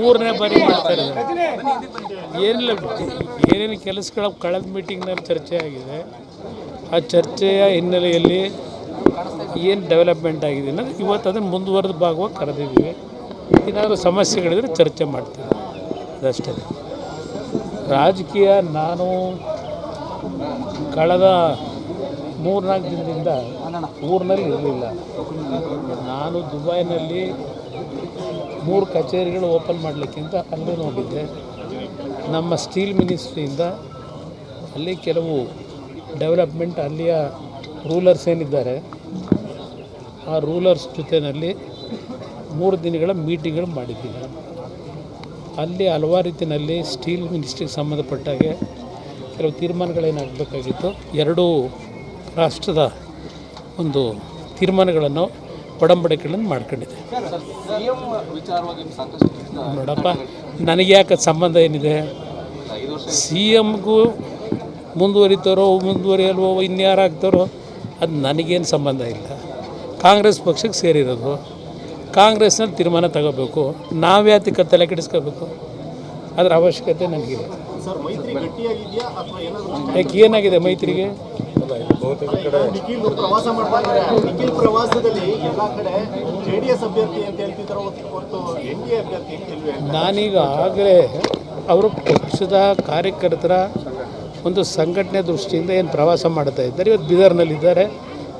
ಮೂರನೇ ಬಾರಿ ಮಾಡ್ತಾರೆ. ಏನಿಲ್ಲ, ಏನೇನು ಕೆಲಸಗಳ ಕಳೆದ ಮೀಟಿಂಗ್ನಲ್ಲಿ ಚರ್ಚೆ ಆಗಿದೆ. ಆ ಚರ್ಚೆಯ ಹಿನ್ನೆಲೆಯಲ್ಲಿ ಏನು ಡೆವಲಪ್ಮೆಂಟ್ ಆಗಿದೆ ಅನ್ನೋದು ಇವತ್ತು ಅದನ್ನು ಮುಂದುವರೆದ ಭಾಗವಾಗಿ ಕರೆದಿದ್ದೀವಿ. ಏನಾದರೂ ಸಮಸ್ಯೆಗಳಿದ್ರೆ ಚರ್ಚೆ ಮಾಡ್ತೀವಿ. ಅದಷ್ಟೇ. ರಾಜಕೀಯ ನಾನು ಕಳೆದ ಮೂರ್ನಾಲ್ಕು ದಿನದಿಂದ ಊರಿನಲ್ಲಿ ಇರಲಿಲ್ಲ. ನಾನು ದುಬೈನಲ್ಲಿ ಮೂರು ಕಚೇರಿಗಳು ಓಪನ್ ಮಾಡಲಿಕ್ಕಿಂತ ಅಲ್ಲೂ ನೋಡಿದ್ದೆ. ನಮ್ಮ ಸ್ಟೀಲ್ ಮಿನಿಸ್ಟ್ರಿಯಿಂದ ಅಲ್ಲಿ ಕೆಲವು ಡೆವಲಪ್ಮೆಂಟ್ ಅಲ್ಲಿಯ ರೂಲರ್ಸ್ ಏನಿದ್ದಾರೆ, ಆ ರೂಲರ್ಸ್ ಜೊತೆಯಲ್ಲಿ ಮೂರು ದಿನಗಳ ಮೀಟಿಂಗ್ಗಳು ಮಾಡಿದ್ದೀನಿ ಅಲ್ಲಿ ಹಲವಾರು ರೀತಿಯಲ್ಲಿ ಸ್ಟೀಲ್ ಮಿನಿಸ್ಟ್ರಿಗೆ ಸಂಬಂಧಪಟ್ಟಾಗೆ ಕೆಲವು ತೀರ್ಮಾನಗಳೇನಾಗಬೇಕಾಗಿತ್ತು, ಎರಡೂ ರಾಷ್ಟ್ರದ ಒಂದು ತೀರ್ಮಾನಗಳನ್ನು ಒಡಂಬಡಿಕೆಗಳನ್ನು ಮಾಡ್ಕೊಂಡಿದೆ. ನೋಡಪ್ಪ ನನಗೆ ಯಾಕೆ ಸಂಬಂಧ ಏನಿದೆ? ಸಿ ಎಮ್ಗೂ ಮುಂದುವರಿತಾರೋ ಮುಂದುವರಿಯಲ್ವೋ ಇನ್ಯಾರು ಆಗ್ತಾರೋ ಅದು ನನಗೇನು ಸಂಬಂಧ ಇಲ್ಲ. ಕಾಂಗ್ರೆಸ್ ಪಕ್ಷಕ್ಕೆ ಸೇರಿರೋದು. ಕಾಂಗ್ರೆಸ್ನಲ್ಲಿ ತೀರ್ಮಾನ ತಗೋಬೇಕು. ನಾವ್ಯಾತಿಕ ತಲೆ ಕೆಡಿಸ್ಕೋಬೇಕು? ಅದರ ಅವಶ್ಯಕತೆ ನನಗಿದೆ. ಯಾಕೆ ಏನಾಗಿದೆ ಗಟ್ಟಿಯಾಗಿದೆಯಾ ಯಾಕೆ ಏನಾಗಿದೆ ನಿಖಿಲ್ ಪ್ರವಾಸ ಮಾಡ್ತಾ ನಿಖಿಲ್ ಪ್ರವಾಸದಲ್ಲಿ ಎಲ್ಲಾ ಕಡೆ ಜೆಡಿಎಸ್ ಅಭ್ಯರ್ಥಿ ಅಂತ ಹೇಳ್ತಿದ್ದಾರೆ ಹೊರತು ಎನ್ ಡಿ ಎ ಅಭ್ಯರ್ಥಿ ನಾನೀಗ ಆಗಲೇ ಅವರು ಪಕ್ಷದ ಕಾರ್ಯಕರ್ತರ ಒಂದು ಸಂಘಟನೆ ದೃಷ್ಟಿಯಿಂದ ಏನು ಪ್ರವಾಸ ಮಾಡ್ತಾ ಇದ್ದಾರೆ. ಇವತ್ತು ಬೀದರ್ನಲ್ಲಿದ್ದಾರೆ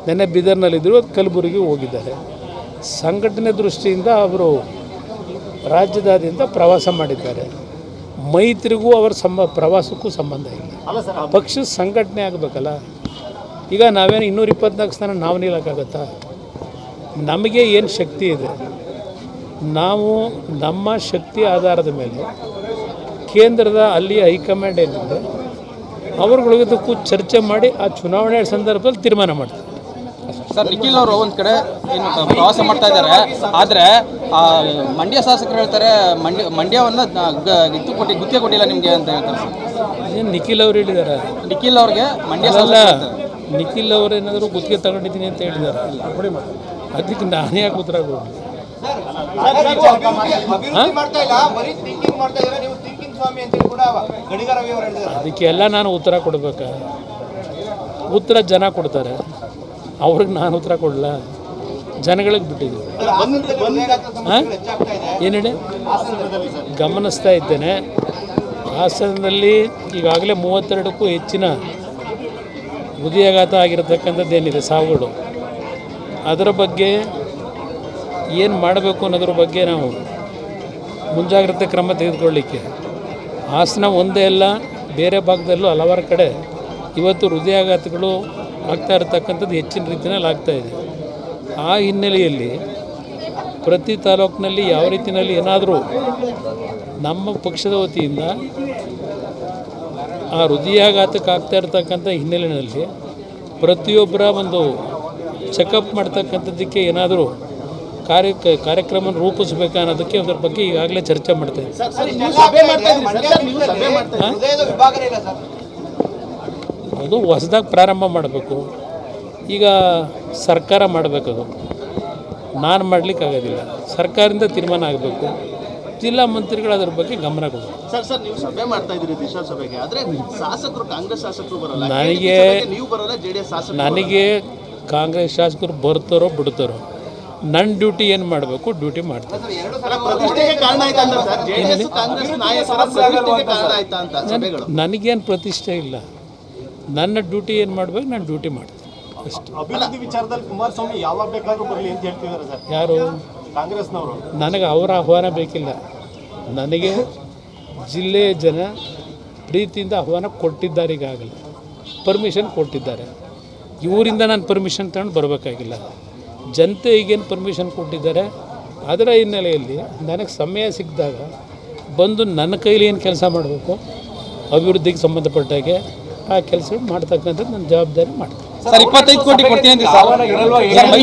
ನೆನ್ನೆ ಬೀದರ್ನಲ್ಲಿದ್ದರು ಇವತ್ತು ಕಲಬುರಗಿ ಹೋಗಿದ್ದಾರೆ. ಸಂಘಟನೆ ದೃಷ್ಟಿಯಿಂದ ಅವರು ರಾಜ್ಯದಾದ್ಯಂತ ಪ್ರವಾಸ ಮಾಡಿದ್ದಾರೆ. ಮೈತ್ರಿಗೂ ಅವರ ಸಂಬ ಪ್ರವಾಸಕ್ಕೂ ಸಂಬಂಧ ಇಲ್ಲ. ಪಕ್ಷ ಸಂಘಟನೆ ಆಗಬೇಕಲ್ಲ. ಈಗ ನಾವೇನು ಇನ್ನೂರ ಇಪ್ಪತ್ನಾಲ್ಕು ಸ್ಥಾನ ನಾವು ನಿಲ್ಲಕ್ಕಾಗತ್ತಾ? ನಮಗೆ ಏನು ಶಕ್ತಿ ಇದೆ? ನಾವು ನಮ್ಮ ಶಕ್ತಿ ಆಧಾರದ ಮೇಲೆ ಕೇಂದ್ರದ ಅಲ್ಲಿ ಹೈಕಮಾಂಡ್ ಏನಿದೆ ಅವ್ರಗಳಿಗೂ ಚರ್ಚೆ ಮಾಡಿ ಆ ಚುನಾವಣೆ ಸಂದರ್ಭದಲ್ಲಿ ತೀರ್ಮಾನ ಮಾಡ್ತಾರೆ ಸರ್ ನಿಖಿಲ್ ಅವರು ಒಂದು ಕಡೆ ಏನು ಪ್ರವಾಸ ಮಾಡ್ತಾ ಇದ್ದಾರೆ. ಆದರೆ ಆ, ಮಂಡ್ಯ ಶಾಸಕರು ಹೇಳ್ತಾರೆ ಮಂಡ್ಯ ಮಂಡ್ಯವನ್ನು ಇತ್ತು ಇದು ಕೊಟ್ಟಿ ಗುತ್ತಿಗೆ ಕೊಟ್ಟಿಲ್ಲ ನಿಮಗೆ ಅಂತ ಹೇಳ್ತಾರೆ ಸರ್. ನಿಖಿಲ್ ಅವ್ರು ಹೇಳಿದ್ದಾರೆ ನಿಖಿಲ್ ಅವ್ರಿಗೆ ಮಂಡ್ಯ. ನಿಖಿಲ್ ಅವರೇನಾದರೂ ಗುತ್ತಿಗೆ ತಗೊಂಡಿದ್ದೀನಿ ಅಂತ ಹೇಳಿದ್ದಾರೆ ಅದಕ್ಕೆ ನಾನೇ ಯಾಕೆ ಉತ್ತರ ಕೊಡಲಿ ಅದಕ್ಕೆಲ್ಲ ನಾನು ಉತ್ತರ ಕೊಡಬೇಕಾ? ಉತ್ತರ ಜನ ಕೊಡ್ತಾರೆ. ಅವ್ರಿಗೆ ನಾನು ಉತ್ತರ ಕೊಡಲ್ಲ ಜನಗಳಿಗೆ ಬಿಟ್ಟಿದ್ದೀವಿ ಹಾಂ? ಏನು ಹೇಳಿ? ಗಮನಿಸ್ತಾ ಇದ್ದೇನೆ. ಹಾಸನದಲ್ಲಿ ಈಗಾಗಲೇ ಮೂವತ್ತೆರಡಕ್ಕೂ ಹೆಚ್ಚಿನ ಹೃದಯಾಘಾತ ಆಗಿರತಕ್ಕಂಥದ್ದು ಏನಿದೆ? ಸಾವುಗಳು. ಅದರ ಬಗ್ಗೆ ಏನು ಮಾಡಬೇಕು ಅನ್ನೋದ್ರ ಬಗ್ಗೆ ನಾವು ಮುಂಜಾಗ್ರತೆ ಕ್ರಮ ತೆಗೆದುಕೊಳ್ಳಿಕ್ಕೆ. ಹಾಸನ ಒಂದೇ ಅಲ್ಲ, ಬೇರೆ ಭಾಗದಲ್ಲೂ ಹಲವಾರು ಕಡೆ ಇವತ್ತು ಹೃದಯಾಘಾತಗಳು ಆಗ್ತಾ ಇರತಕ್ಕಂಥದ್ದು ಹೆಚ್ಚಿನ ರೀತಿಯಲ್ಲಿ ಆಗ್ತಾ ಇದೆ. ಆ ಹಿನ್ನೆಲೆಯಲ್ಲಿ ಪ್ರತಿ ತಾಲೂಕಿನಲ್ಲಿ ಯಾವ ರೀತಿಯಲ್ಲಿ ಏನಾದರೂ ನಮ್ಮ ಪಕ್ಷದ ವತಿಯಿಂದ ಆ ಹೃದಯಾಘಾತಕ್ಕೆ ಆಗ್ತಾ ಇರ್ತಕ್ಕಂಥ ಹಿನ್ನೆಲೆಯಲ್ಲಿ ಪ್ರತಿಯೊಬ್ಬರ ಒಂದು ಚೆಕಪ್ ಮಾಡ್ತಕ್ಕಂಥದ್ದಕ್ಕೆ ಏನಾದರೂ ಕಾರ್ಯ ಕಾರ್ಯಕ್ರಮ ರೂಪಿಸ್ಬೇಕಾ ಅನ್ನೋದಕ್ಕೆ ಅದರ ಬಗ್ಗೆ ಈಗಾಗಲೇ ಚರ್ಚೆ ಮಾಡ್ತಾ ಅದು ಹೊಸದಾಗಿ ಪ್ರಾರಂಭ ಮಾಡಬೇಕು. ಈಗ ಸರ್ಕಾರ ಮಾಡಬೇಕದು. ನಾನು ಮಾಡಲಿಕ್ಕಾಗೋದಿಲ್ಲ. ಸರ್ಕಾರದಿಂದ ತೀರ್ಮಾನ ಆಗಬೇಕು. ಜಿಲ್ಲಾ ಮಂತ್ರಿಗಳು ಅದರ ಬಗ್ಗೆ ಗಮನ ಕೊಡಬೇಕು. ಸರ್ ಸರ್ ನೀವು ಸಭೆ ಮಾಡ್ತಾ ಇದ್ದೀರಿ ದಿಶಾ ಸಭೆಗೆ. ಆದರೆ ಶಾಸಕರು ಕಾಂಗ್ರೆಸ್ ಶಾಸಕರು ಬರಲ್ಲ. ನನಗೆ ನೀವು ಬರಲ್ಲ ಜೆಡಿಎಸ್ ಶಾಸಕ ನನಗೆ ಕಾಂಗ್ರೆಸ್ ಶಾಸಕರು ಬರ್ತಾರೋ ಬಿಡ್ತಾರೋ ನನ್ನ ಡ್ಯೂಟಿ ಏನು ಮಾಡಬೇಕು ಡ್ಯೂಟಿ ಮಾಡ್ತಾರೆ ಅಲ್ಲ, ಪ್ರತಿಷ್ಠೆಗೆ ಕಾರಣ ಆಯ್ತಾ ಅಂತ ಸರ್? ಜೆಡಿಎಸ್ ಕಾಂಗ್ರೆಸ್ ನಾಯಕರ ಪ್ರತಿಷ್ಠೆಗೆ ಕಾರಣ ಆಯ್ತಾ ಅಂತ ಸಭೆಗಳು? ನನಗೇನು ಪ್ರತಿಷ್ಠೆ ಇಲ್ಲ. ನನ್ನ ಡ್ಯೂಟಿ ಏನು ಮಾಡಬೇಕು ನಾನು ಡ್ಯೂಟಿ ಮಾಡ್ತೀನಿ. ಅಷ್ಟೇ. ಅಭಿವೃದ್ಧಿ ವಿಚಾರದಲ್ಲಿ ಕುಮಾರಸ್ವಾಮಿ ಯಾವಾಗ ಬೇಕಾದ್ರೂ ಬರಲಿ ಅಂತ ಹೇಳ್ತಿದ್ದಾರೆ ಸರ್. ಯಾರು? ಕಾಂಗ್ರೆಸ್ನವರು? ನನಗೆ ಅವರ ಆಹ್ವಾನ ಬೇಕಿಲ್ಲ. ನನಗೆ ಜಿಲ್ಲೆಯ ಜನ ಪ್ರೀತಿಯಿಂದ ಆಹ್ವಾನ ಕೊಟ್ಟಿದ್ದಾರೆ ಈಗಾಗಲೇ. ಪರ್ಮಿಷನ್ ಕೊಟ್ಟಿದ್ದಾರೆ. ಇವರಿಂದ ನಾನು ಪರ್ಮಿಷನ್ ತಗೊಂಡು ಬರಬೇಕಾಗಿಲ್ಲ. ಜನತೆ ಈಗೇನು ಪರ್ಮಿಷನ್ ಕೊಟ್ಟಿದ್ದಾರೆ? ಅದರ ಹಿನ್ನೆಲೆಯಲ್ಲಿ ನನಗೆ ಸಮಯ ಸಿಕ್ಕಿದಾಗ ಬಂದು ನನ್ನ ಕೈಲಿ ಏನು ಕೆಲಸ ಮಾಡಬೇಕು? ಅಭಿವೃದ್ಧಿಗೆ ಸಂಬಂಧಪಟ್ಟಾಗೆ ಆ ಕೆಲಸ ಮಾಡ್ತಕ್ಕಂಥದ್ದು ನನ್ನ ಜವಾಬ್ದಾರಿ ಮಾಡ್ತೀನಿ. ಸರ್, ಇಪ್ಪತ್ತೈದು ಕೋಟಿ ಕೊಡ್ತೀನಿ ಅಂತ ಸರ್.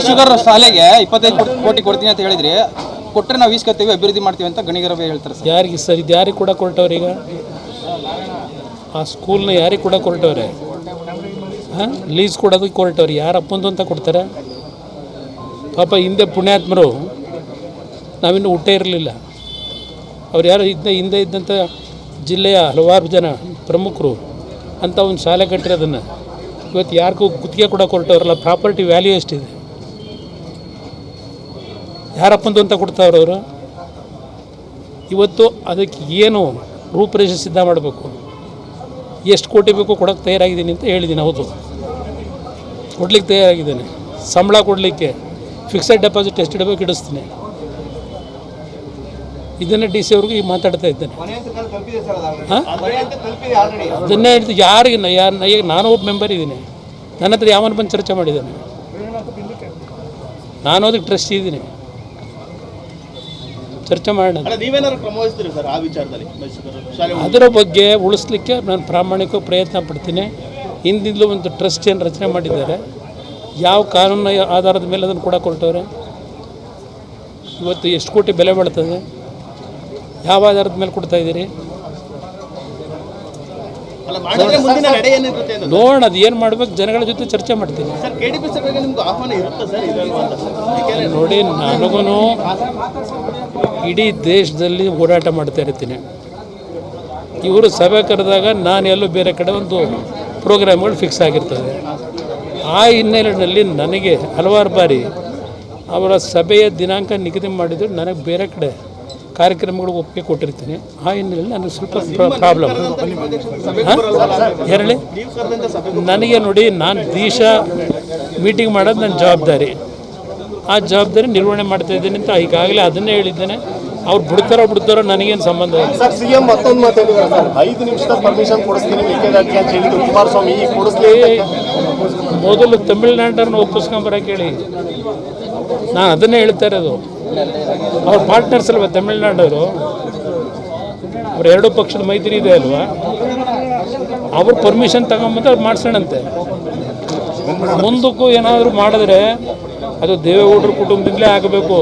ಶುಗರ್ ಶಾಲೆಗೆ ಇಪ್ಪತ್ತೈದು ಕೋಟಿ- ಕೊಡ್ತೀನಿ ಅಂತ ಹೇಳಿದ್ರಿ. ಕೊಟ್ಟರೆ ನಾವು ಈಸ್ಕೊತೀವಿ ಅಭಿವೃದ್ಧಿ ಮಾಡ್ತೀವಿ ಅಂತ ಗಣಿಗರವೇ ಹೇಳ್ತಾರೆ ಸರ್. ಯಾರಿಗೆ ಸರ್, ಇದು ಯಾರಿಗೆ ಕೂಡ ಈಗ? ಆ ಸ್ಕೂಲ್ನ ಯಾರಿಗೆ ಕೂಡ ಕೊರಟವ್ರೆ ಹಾಂ? ಲೀಸ್ ಕೊಡೋದಕ್ಕೆ ಕೊರಟವ್ರಿ ಯಾರು ಅಪ್ಪಂದು ಅಂತ ಕೊಡ್ತಾರೆ? ಪಾಪ ಹಿಂದೆ ಪುಣ್ಯಾತ್ಮರು, ನಾವಿನ್ನೂ ಹುಟ್ಟೇ ಇರಲಿಲ್ಲ. ಅವ್ರು ಯಾರು ಇದ್ದ ಹಿಂದೆ ಇದ್ದಂಥ ಜಿಲ್ಲೆಯ ಹಲವಾರು ಜನ ಪ್ರಮುಖರು ಅಂತ ಒಂದು ಶಾಲೆ ಕಟ್ಟಿರೋದನ್ನು ಇವತ್ತು ಯಾರಿಗೂ ಗುತ್ತಿಗೆ ಕೂಡ ಕೊಟ್ಟವ್ರಲ್ಲ ಪ್ರಾಪರ್ಟಿ ವ್ಯಾಲ್ಯೂ ಎಷ್ಟಿದೆ? ಯಾರಪ್ಪಂದು ಅಂತ ಕೊಡ್ತಾವ್ರು ಅವರು? ಇವತ್ತು ಅದಕ್ಕೆ ಏನು ರೂಪರೇಷೆ ಸಿದ್ಧ ಮಾಡಬೇಕು? ಎಷ್ಟು ಕೋಟಿ ಬೇಕು ಕೊಡೋಕ್ಕೆ ತಯಾರಾಗಿದ್ದೀನಿ ಅಂತ ಹೇಳಿದ್ದೀನಿ, ಹೌದು. ಕೊಡ್ಲಿಕ್ಕೆ ತಯಾರಾಗಿದ್ದೇನೆ. ಸಂಬಳ ಕೊಡಲಿಕ್ಕೆ ಫಿಕ್ಸೆಡ್ ಡೆಪಾಸಿಟ್ ಎಷ್ಟು ಇಡಬೇಕು ಇಡಿಸ್ತೀನಿ. ಇದನ್ನೇ ಡಿ ಸಿ ಅವ್ರಿಗೆ ಈಗ ಮಾತಾಡ್ತಾ ಇದ್ದೇನೆ. ಹಾಂ? ಅದನ್ನೇ ಹೇಳ್ತೀನಿ ಯಾರಿಗೆ ನ- ಯಾರು ಈಗ ನಾನು ಒಬ್ಬ ಮೆಂಬರ್ ಇದ್ದೀನಿ. ನನ್ನ ಹತ್ರ ಯಾವನ ಬಂದು ಚರ್ಚೆ ಮಾಡಿದ್ದಾನೆ. ನಾನು ಅದಕ್ಕೆ ಟ್ರಸ್ಟ್ ಇದ್ದೀನಿ. ಚರ್ಚೆ ಮಾಡೋಣ. ಅದರ ಬಗ್ಗೆ ಉಳಿಸ್ಲಿಕ್ಕೆ ನಾನು ಪ್ರಾಮಾಣಿಕ ಪ್ರಯತ್ನ ಪಡ್ತೀನಿ. ಹಿಂದಿಂದಲೂ ಒಂದು ಟ್ರಸ್ಟ್ ಏನು ರಚನೆ ಮಾಡಿದ್ದಾರೆ. ಯಾವ ಕಾನೂನು ಆಧಾರದ ಮೇಲೆ ಅದನ್ನು ಕೂಡ ಕೊಟ್ಟವ್ರೆ. ಇವತ್ತು ಎಷ್ಟು ಕೋಟಿ ಬೆಲೆ ಬಾಳ್ತದೆ. ಯಾವ ಆಧಾರದ ಮೇಲೆ ಕೊಡ್ತಾ ಇದ್ದೀರಿ? ನೋಡೋಣ. ಅದು ಏನು ಮಾಡ್ಬೇಕು ಜನಗಳ ಜೊತೆ ಚರ್ಚೆ ಮಾಡ್ತೀನಿ. ನೋಡಿ ನನಗೂ ಇಡೀ ದೇಶದಲ್ಲಿ ಓಡಾಟ ಮಾಡ್ತಾ ಇರ್ತೀನಿ. ಇವರು ಸಭೆ ಕರೆದಾಗ ನಾನು ಎಲ್ಲೋ ಬೇರೆ ಕಡೆ ಒಂದು ಪ್ರೋಗ್ರಾಮ್ಗಳು ಫಿಕ್ಸ್ ಆಗಿರ್ತದೆ. ಆ ಹಿನ್ನೆಲೆಯಲ್ಲಿ ನನಗೆ ಹಲವಾರು ಬಾರಿ ಅವರ ಸಭೆಯ ದಿನಾಂಕ ನಿಗದಿ ಮಾಡಿದ್ರು ನನಗೆ ಬೇರೆ ಕಡೆ ಕಾರ್ಯಕ್ರಮಗಳು ಒಪ್ಪಿಗೆ ಕೊಟ್ಟಿರ್ತೀನಿ. ಆ ಹಿನ್ನೆಲೆಯಲ್ಲಿ ನನಗೆ ಸ್ವಲ್ಪ ಪ್ರಾಬ್ಲಮ್ ಹೇಳಿ ನನಗೆ ನೋಡಿ ನಾನು ದೇಶ ಮೀಟಿಂಗ್ ಮಾಡೋದು ನನ್ನ ಜವಾಬ್ದಾರಿ. ಆ ಜವಾಬ್ದಾರಿ ನಿರ್ವಹಣೆ ಮಾಡ್ತಾ ಇದ್ದೇನೆ ಅಂತ ಈಗಾಗಲೇ ಅದನ್ನೇ ಹೇಳಿದ್ದೇನೆ. ಅವ್ರು ಬಿಡ್ತಾರೋ ಬಿಡ್ತಾರೋ ನನಗೇನು ಸಂಬಂಧ ಇಲ್ಲ. ಸರ್ ಸಿಎಂ ಮತ್ತೊಂದು ಮಾತು ಹೇಳಿದ್ದಾರೆ ಸರ್. ಐದು ನಿಮಿಷದ ಪರ್ಮಿಷನ್ ಕೊಡಿಸ್ತೀನಿ ಮೇಕೆದಾಟಿಗೆ ಅಂತ ಹೇಳಿದ್ರು. ಕುಮಾರಸ್ವಾಮಿ ಈಗ ಕೊಡಿಸ್ಲಿ ಮೊದಲು ತಮಿಳ್ನಾಡನ್ನ ಒಪ್ಪಿಸ್ಕೊಂಬರಕ್ಕೆ ಹೇಳಿ. ನಾನು ಅದನ್ನೇ ಹೇಳ್ತಾ ಇರೋದು. ಅವ್ರ ಪಾರ್ಟ್ನರ್ಸ್ ಅಲ್ವ ತಮಿಳ್ನಾಡವರು? ಅವ್ರ ಎರಡು ಪಕ್ಷದ ಮೈತ್ರಿ ಇದೆ ಅಲ್ವಾ? ಅವ್ರು ಪರ್ಮಿಷನ್ ತಗೊಂಬಂದು ಅವ್ರು ಮಾಡ್ಸೋಣಂತೆ. ಮುಂದಕ್ಕೂ ಏನಾದರೂ ಮಾಡಿದ್ರೆ ಅದು ದೇವೇಗೌಡರ ಕುಟುಂಬದಿಂದಲೇ ಆಗಬೇಕು.